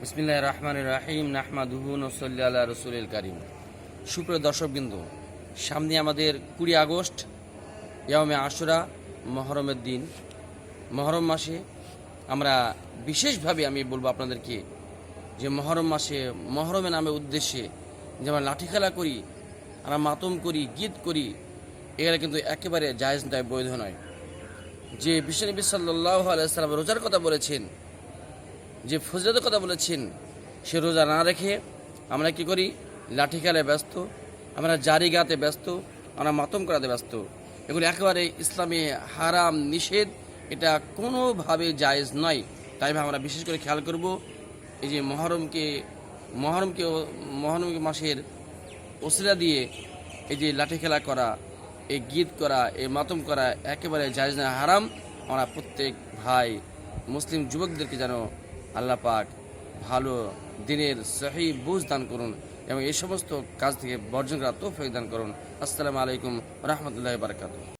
বিসমিল্লাহ রহমান রাহিম, নাহমাদুহু নসল্লি আল্লাহ রসুল করিম। সুপ্রিয় দর্শকবৃন্দ, সামনে আমাদের কুড়ি আগস্ট ইয়ামে আশুরা, মহরমের দিন। মহরম মাসে আমরা বিশেষভাবে আমি বলব আপনাদেরকে যে মহরম মাসে মহরমের নামে উদ্দেশ্যে যে আমরা লাঠি খেলা করি, আমরা মাতম করি, গীত করি, এগুলো কিন্তু একেবারে জায়েজ নয়, বৈধ নয়। যে বিশ্বনবী সাল্লাহ আলাইসাল্লাম রোজার কথা বলেছেন যে ফজরতের কথা বলেছেন, সে রোজা না রেখে আমরা কি করি? লাঠি খেলায় ব্যস্ত, আমরা জারি গাতে ব্যস্ত, আমরা মাতম করাতে ব্যস্ত। এগুলো একেবারে ইসলামে হারাম, নিষেধ, এটা কোনোভাবে জায়েজ নয়। তাই আমরা বিশেষ করে খেয়াল করব, এই যে মহরমকে মহরমকে, মহরম মাসের ওসিলা দিয়ে এই যে লাঠি খেলা করা, এই গীত করা, এই মাতম করা একেবারে জায়েজ না হারাম। আমরা প্রত্যেক ভাই মুসলিম যুবকদেরকে যেন আল্লাহ পাক ভালো দিনের সহি বুঝ দান করুন এবং এই সমস্ত কাজ থেকে বর্জন করা তৌফিক দান করুন। আসসালামু আলাইকুম রহমতুল্লাহ বারকাতুহ।